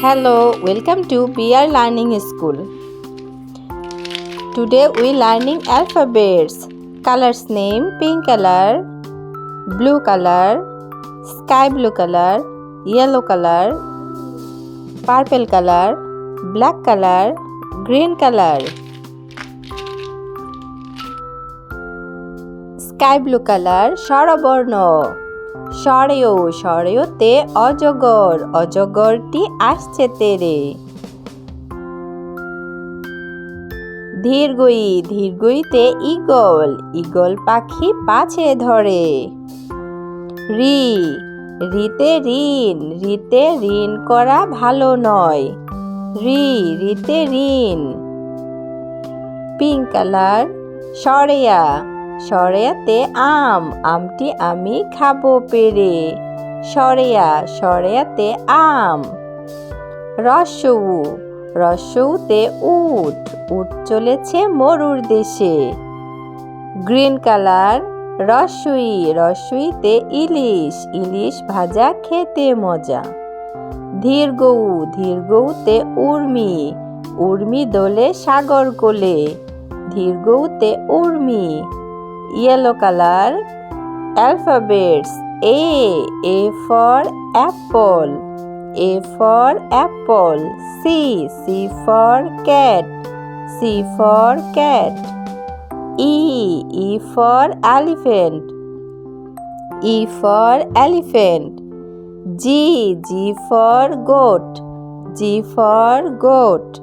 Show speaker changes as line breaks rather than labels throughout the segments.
Hello, welcome to BR Learning School. Today we learning alphabets. Colors name pink color, blue color, sky blue color, yellow color, purple color, black color, green color. Sky blue colour স্বরবর্ণ স্বরেও স্বরেওতে অজগর, অজগরটি আসছে তেরে। ধীরগই ধীরগইতে eagle eagle পাখি পাছে ধরে। রি, রিতে ঋণ রিতে ঋণ করা ভালো নয়। রি, রিতে ঋণ। Pink colour, সরেয়া। সরেয়াতে আম, আমটি আমি খাব পেরে। সরেয়া, সরেয়াতে আম। রসৌ, রসৌতে উট উট চলেছে মরুর দেশে। গ্রিন কালার, রসুই, রসুইতে ইলিশ ইলিশ ভাজা খেতে মজা। ধীর গৌ ধীর গৌতে উর্মি উর্মি দোলে সাগর কোলে। ধীর গৌতে Urmi yellow color alphabets a a for apple a for apple c c for cat c for cat e e for elephant e for elephant g g for goat g for goat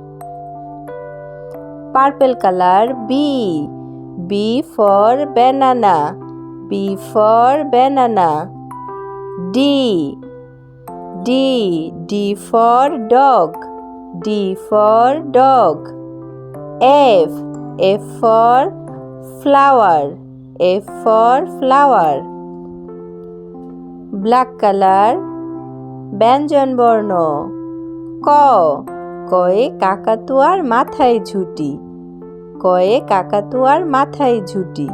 purple color b B for banana. B for banana. D. D. D for dog. D for dog. F. F for flower. F for flower. Black color. ব্যঞ্জন বর্ণ ক কয়ে কাকাতুয়ার মাথায় ঝুটি কয়ে কাকাতুয়ার মাথায় ঝুটি।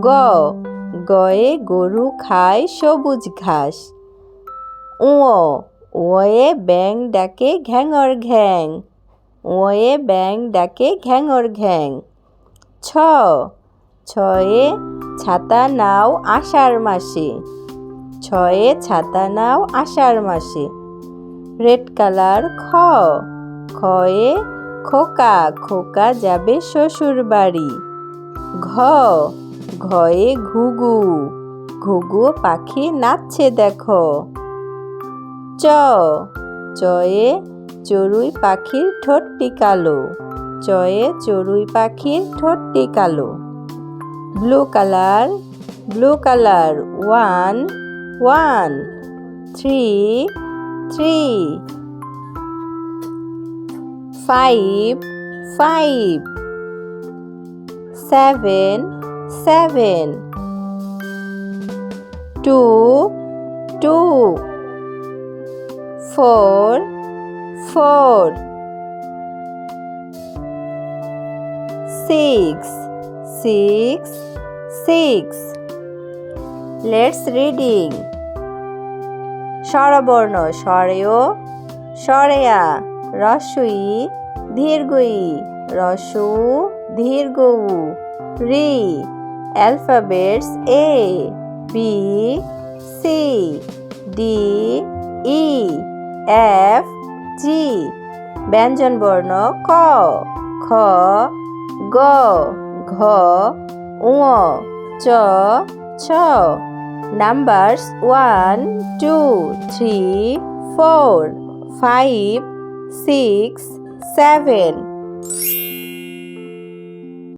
গ, গয়ে গরু খায় সবুজ ঘাস। উঁ ওয়ে ব্যাং ডাকে ঘ্যাঙর ঘ্যাং। ওয়ে ব্যাং ডাকে ঘ্যাঙর ঘ্যাং। ছ, ছয়ে ছাতা নাও আষাঢ় মাসে। ছয়ে ছাতা নাও আষাঢ় মাসে। রেড কালার খ, খয়ে খোকা খোকা যাবে শ্বশুর বাড়ি ঘ, ঘয়ে ঘুঘু ঘুঘু পাখি নাচছে দেখো। চ, চয়ে চড়ুই পাখির ঠোঁটটি কালো, চয়ে চড়ুই পাখির ঠোঁটটি কালো। Blue colour blue colour, one one, three three. Five, five, seven, seven, two, two, four, four, six, six, six. Let's reading. স্বরবর্ণ স্বরেয় স্বরেয়া রসই দীর্ঘই রসু দীর্ঘ রি, alphabets A, B, C, D, E, F, G. ব্যঞ্জনবর্ণ ক, খ, গ, ঘ উ চ, ছ। Numbers one, two, three, four, five six, seven.